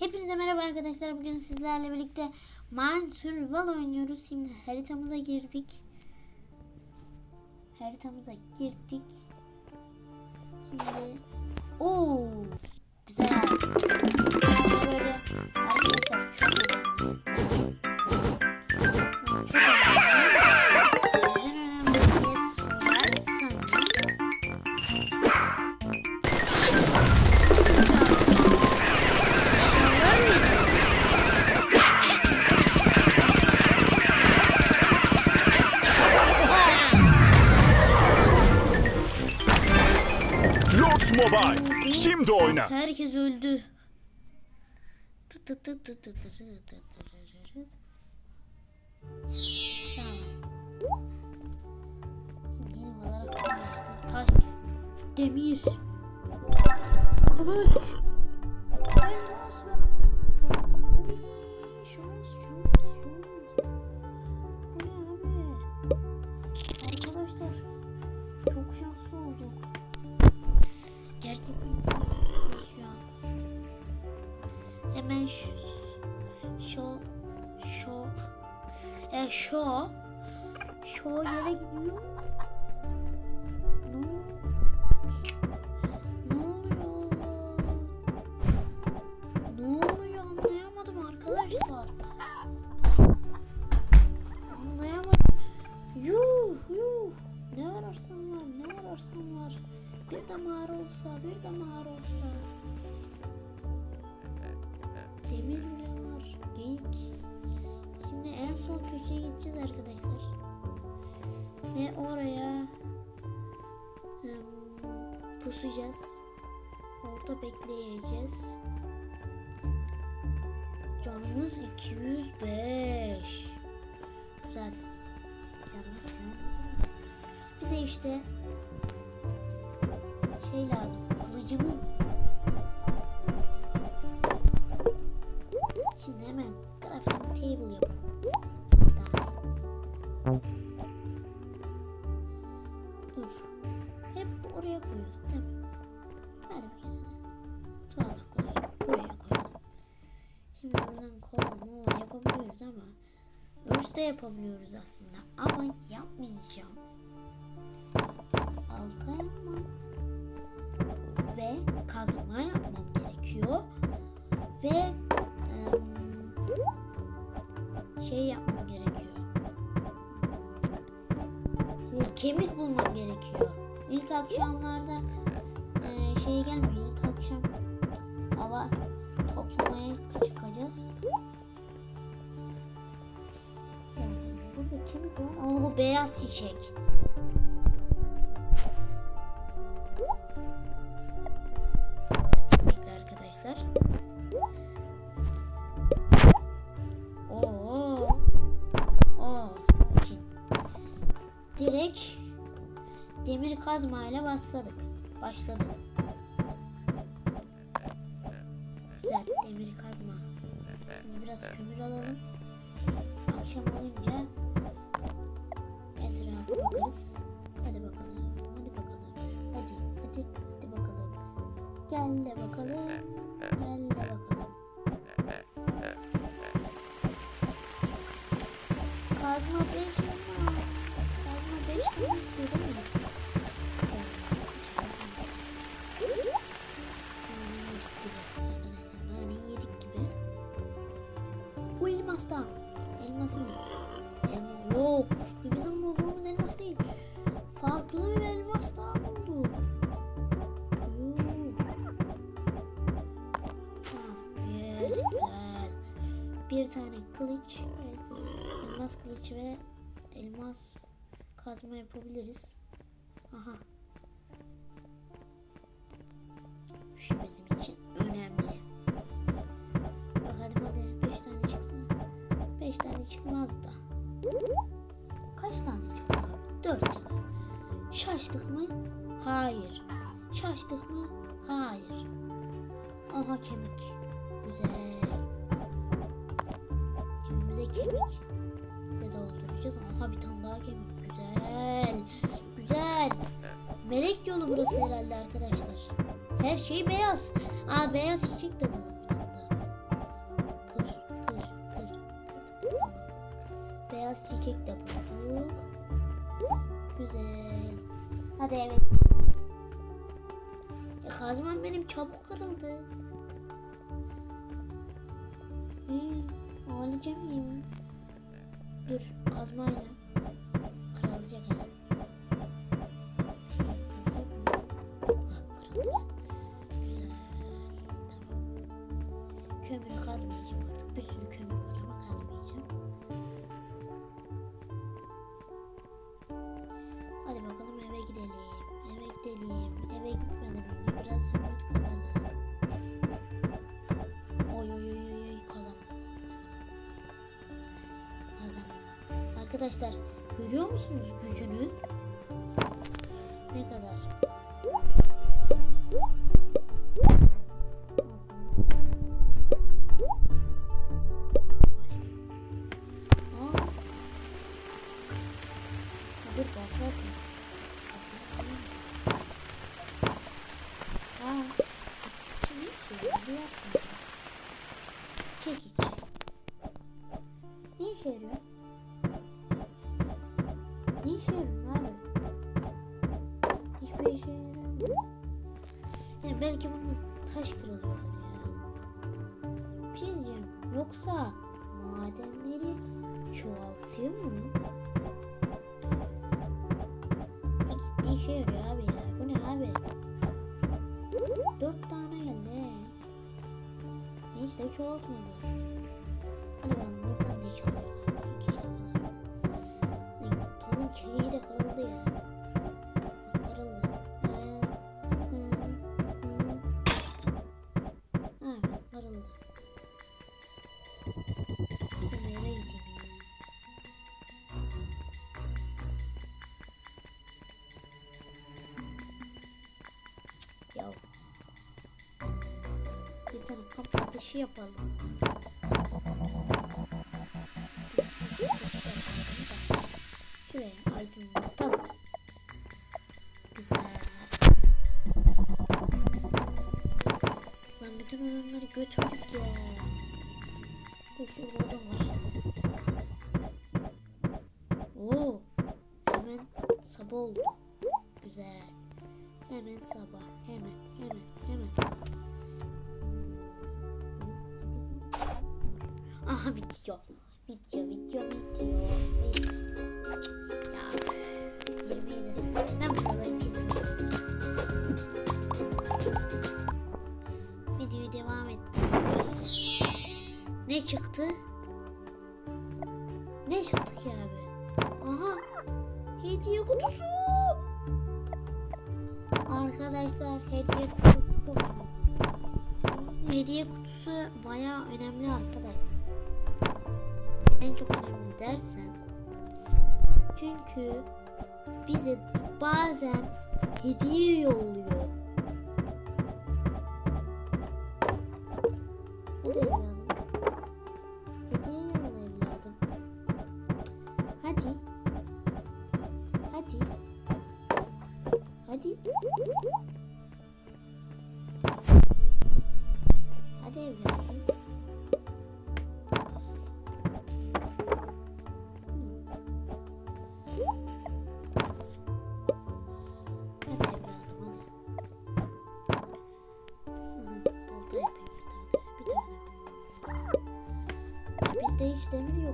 Hepinize merhaba arkadaşlar. Bugün sizlerle birlikte Mine Survival oynuyoruz. Şimdi haritamıza girdik. Haritamıza girdik. Şimdi Oo güzel. Böyle arkadaşlar çok önemli. Koray, şimdi oyna. Herkes öldü. Tamam. Demir. Kılıç. Olsa, bir de mağara olsa. Demir bile var. Geyik. Şimdi en son köşeye gideceğiz arkadaşlar. Ve oraya ım, pusacağız. Orada bekleyeceğiz. Canımız 205. Güzel. Bize işte şey lazım. Kılıcımı. Şimdi hemen crafting table yapalım. Dur. Hep oraya koyuyorduk değil mi? Hadi bir de. Tuhaflık olsun. Buraya koyalım. Şimdi buradan kova yapabiliyoruz ama de yapabiliyoruz aslında. Ama yapmayacağım. Alta yapmam kazma yapmam gerekiyor. Ve şey yapmam gerekiyor. Kemik bulmam gerekiyor. İlk akşamlarda e, şey gelmiyor. İlk akşam hava toplamaya çıkacağız. Burada kemik var bu beyaz çiçek arkadaşlar. Oo. Oo. Direkt demir kazma ile başladık. Başladık. Güzel demir kazma. Şimdi biraz kömür alalım. Akşam olunca etrafa bakarız. Hadi bakalım. Hadi bakalım. Hadi hadi hadi bakalım. Gel de bakalım. Gel de bakalım. Kazma 5 ama. Güzel. Bir tane kılıç, elmas kılıç ve elmas kazma yapabiliriz. Aha. Şu bizim için önemli. Bakalım hadi 5 tane çıksın. 5 tane çıkmaz da. Kaç tane çıktı abi? 4. Şaştık mı? Hayır. Şaştık mı? Hayır. Aha kemik. Güzel. Ne dolduracağız? Aha bir tane daha kemik. Güzel. Güzel. Melek yolu burası herhalde arkadaşlar. Her şey beyaz. Aa beyaz çiçek de bu. Kır, kır, kır. Beyaz çiçek de bulduk. Güzel. Hadi eve. E, kazmam benim çabuk kırıldı. Hmm, ağlayacağım ya. Dur kazmayla. 아니 왜안 뭐 dışı yapalım. Şuraya aydınlatalım. Güzel. Lan bütün olanları götürdük ya. Of orada var. Oo. Hemen sabah oldu. Güzel. Hemen sabah. Hemen hemen hemen. Aha bitiyor. Bitiyor, bitiyor, bitiyor. Ya. 27 dakikadan sonra kesin. Videoyu devam ettiriyoruz. Ne çıktı? Ne çıktı ki abi? Aha. Hediye kutusu. Arkadaşlar hediye kutusu. Hediye kutusu baya önemli arkadaşlar en çok önemli dersen çünkü bize bazen hediye yolluyor. Bu da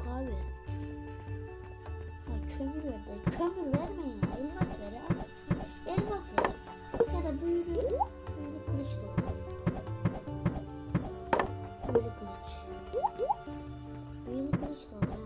yok abi. Ya kömür ver de. Kömür verme ya. Elmas ver abi. Elmas ver. Ya da büyülü, büyülü kılıç da olur. Büyülü kılıç. Büyülü kılıç da olur.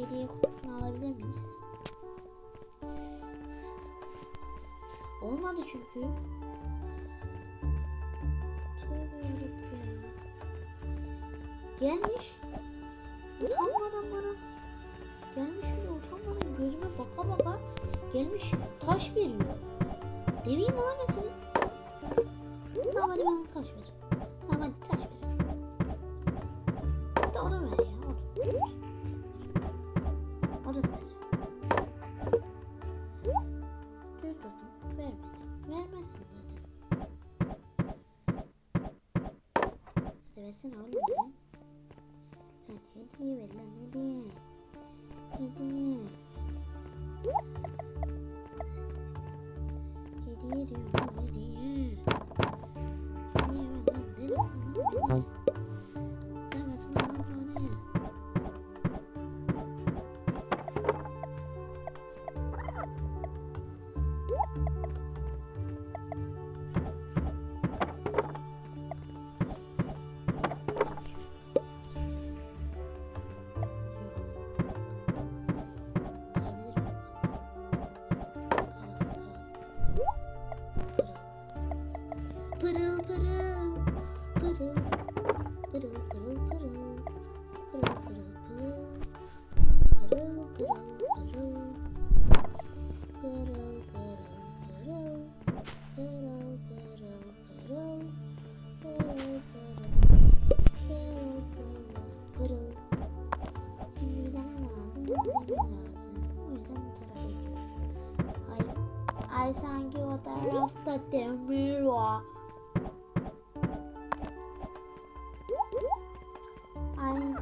hediye kutusunu alabilir miyiz? Olmadı çünkü. Gelmiş. Utanmadan bana. Gelmiş bile utanmadan gözüme baka baka gelmiş taş veriyor. Deveyim lan ben. Tamam hadi bana taş ver.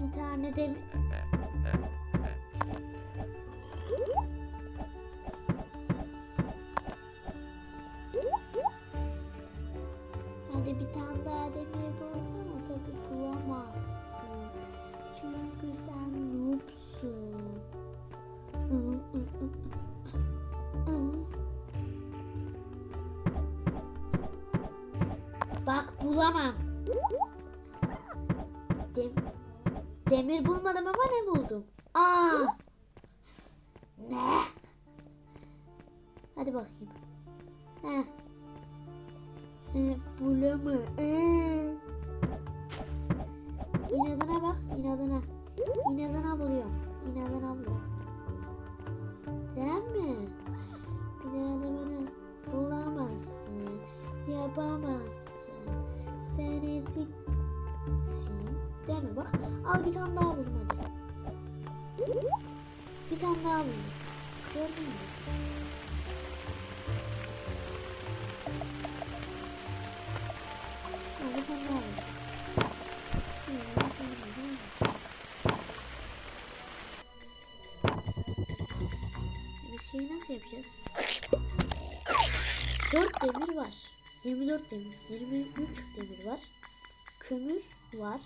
Bir tane de bir bulmadım ama bir tane daha buldum hadi. Bir tane daha buldum. Gördün mü? Ha, bir tane daha buldum. Biz şeyi nasıl yapacağız? 4 demir var. 24 demir, 23 demir var. Kömür var.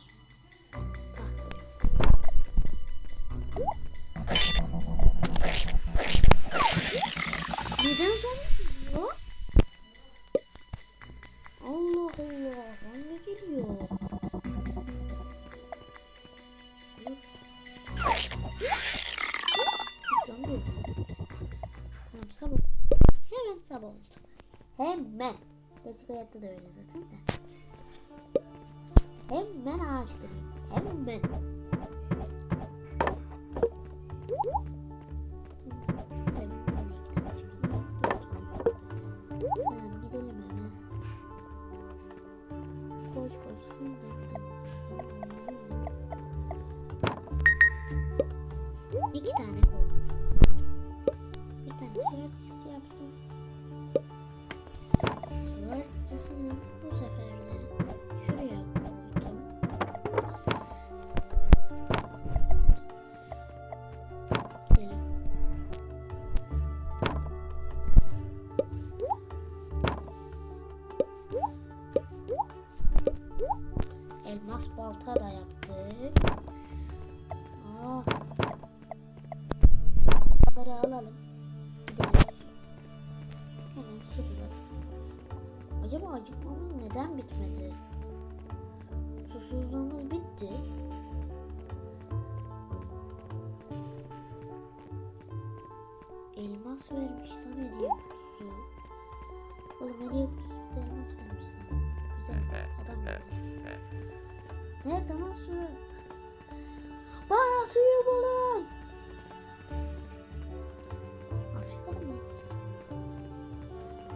Allah ne geliyor? Dur. Tamam sabah. Hemen sabah oldu. Hemen. Gerçek hayatta da öyle zaten de. Hemen ağaç gireyim. Hemen.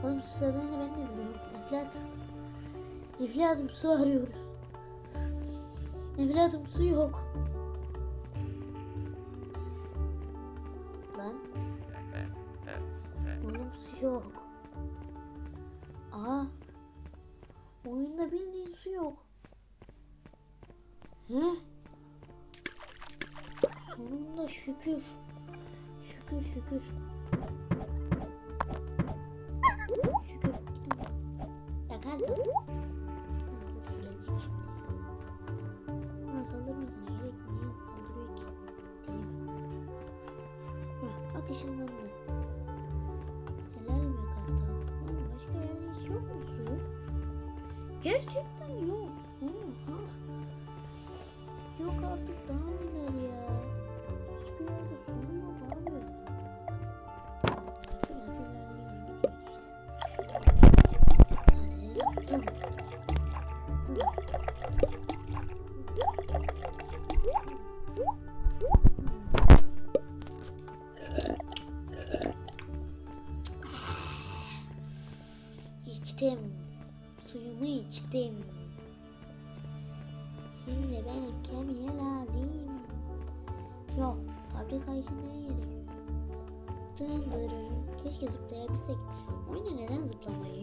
Oğlum sıradığını ben de biliyorum. Evlat. Evladım su arıyoruz. Evladım su yok.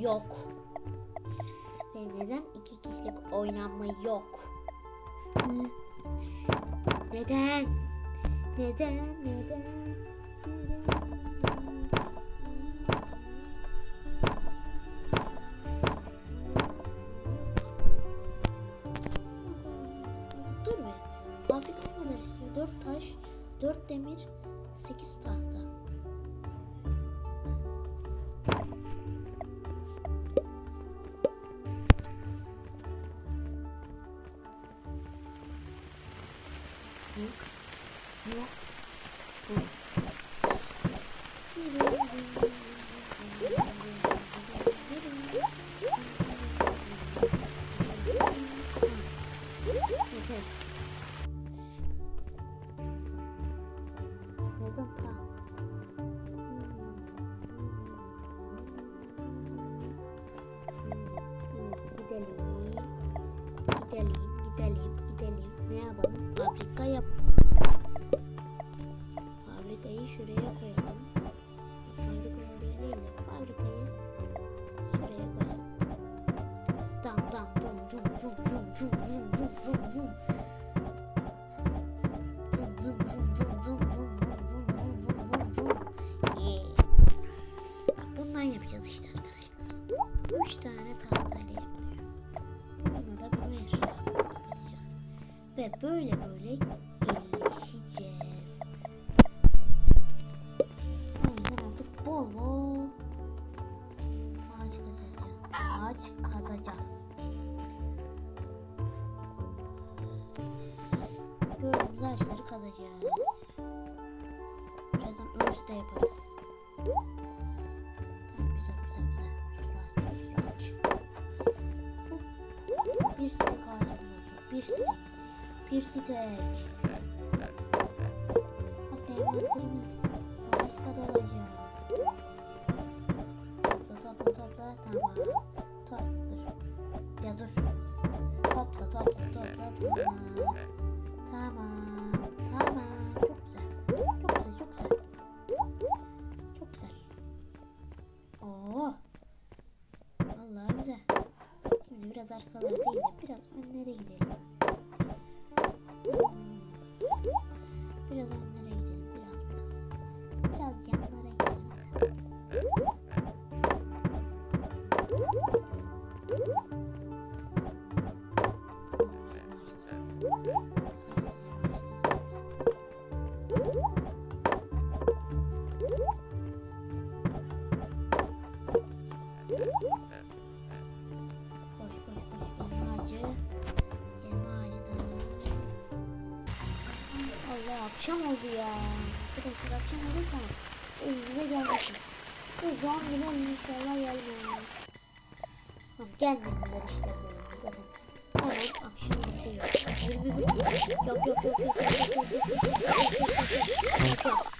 yok. Ve neden iki kişilik oynanma yok? Neden? Neden? Neden? Gidelim, gidelim, gidelim. Ne yapalım? Fabrika yapalım. yapacağız. Birazdan örs de yaparız. Tamam güzel güzel güzel. Sürat sürat. Bir stek ağacı bulacak. Bir stek. Bir stek. Hatta evlatlarımız ağaçta dolacak. Topla topla topla tamam. Topla. Ya dur. Topla topla topla tamam. Gelmediler işte bu zaten. Hemen akşam atıyor. Yürü bir yap yap yap yap yap yap yap yap yap yap yap yap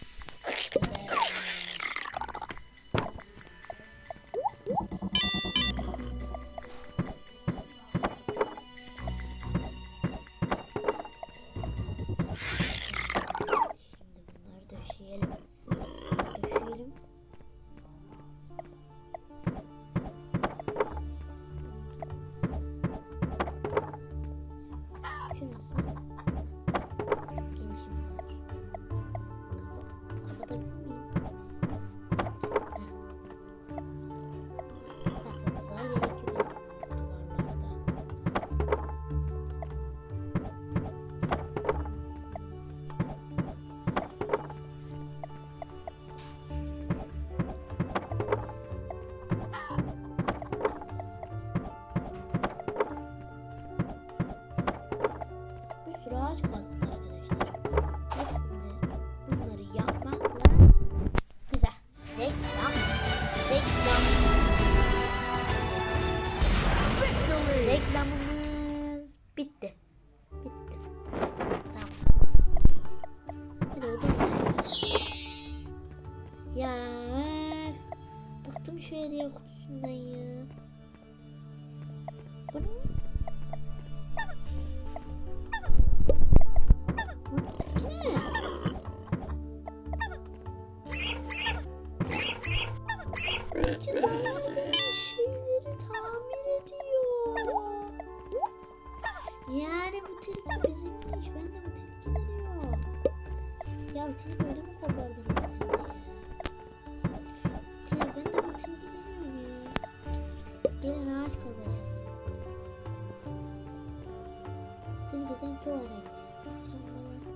öğreniriz. Akşamları,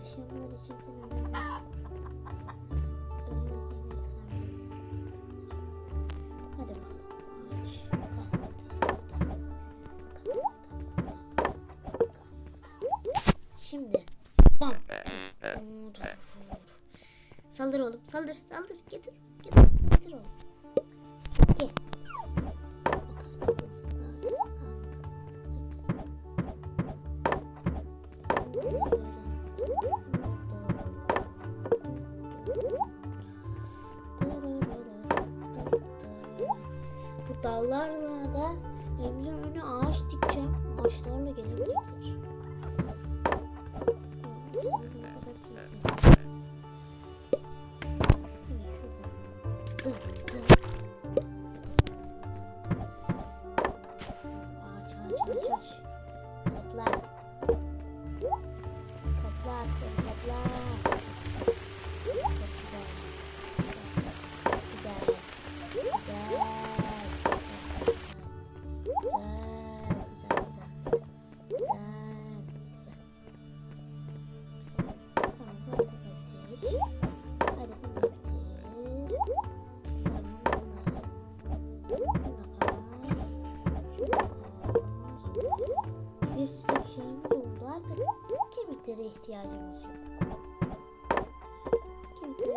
akşamları kesin Şimdi. Saldır oğlum, saldır, saldır. Getir, getir, getir oğlum. 편하게 해드릴게요.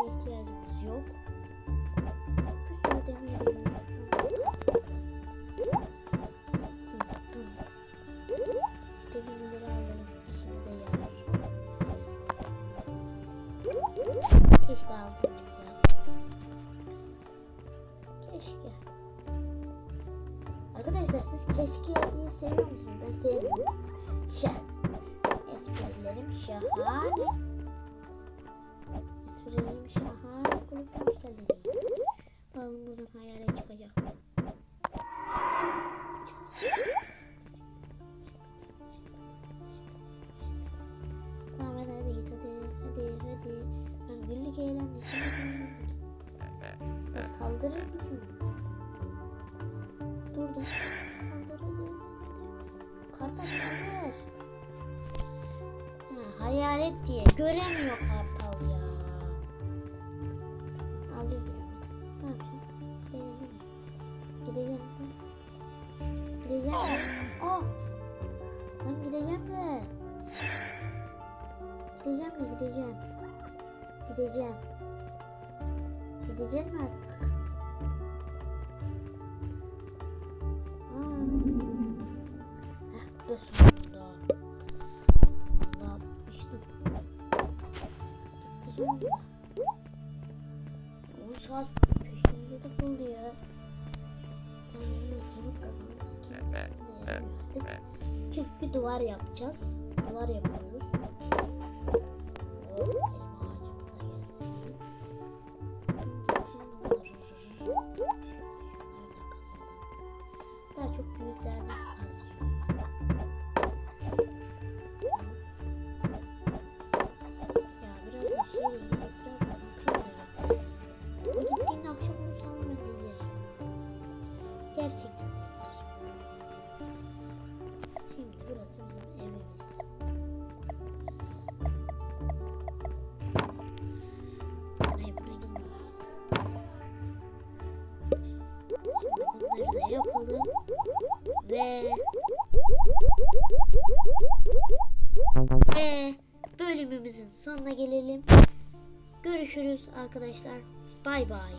demire ihtiyacımız yok. Bir sürü demir Demirleri alalım. Keşke altın çıksaydı. Keşke. Arkadaşlar siz keşkeyi seviyor musunuz? Ben sevmiyorum. Şah. Esprilerim şahane. Hadi. Kardeş hadi ver. Hayalet diye göremiyor kardeş. Yapacağız. Arkadaşlar. Bay bay.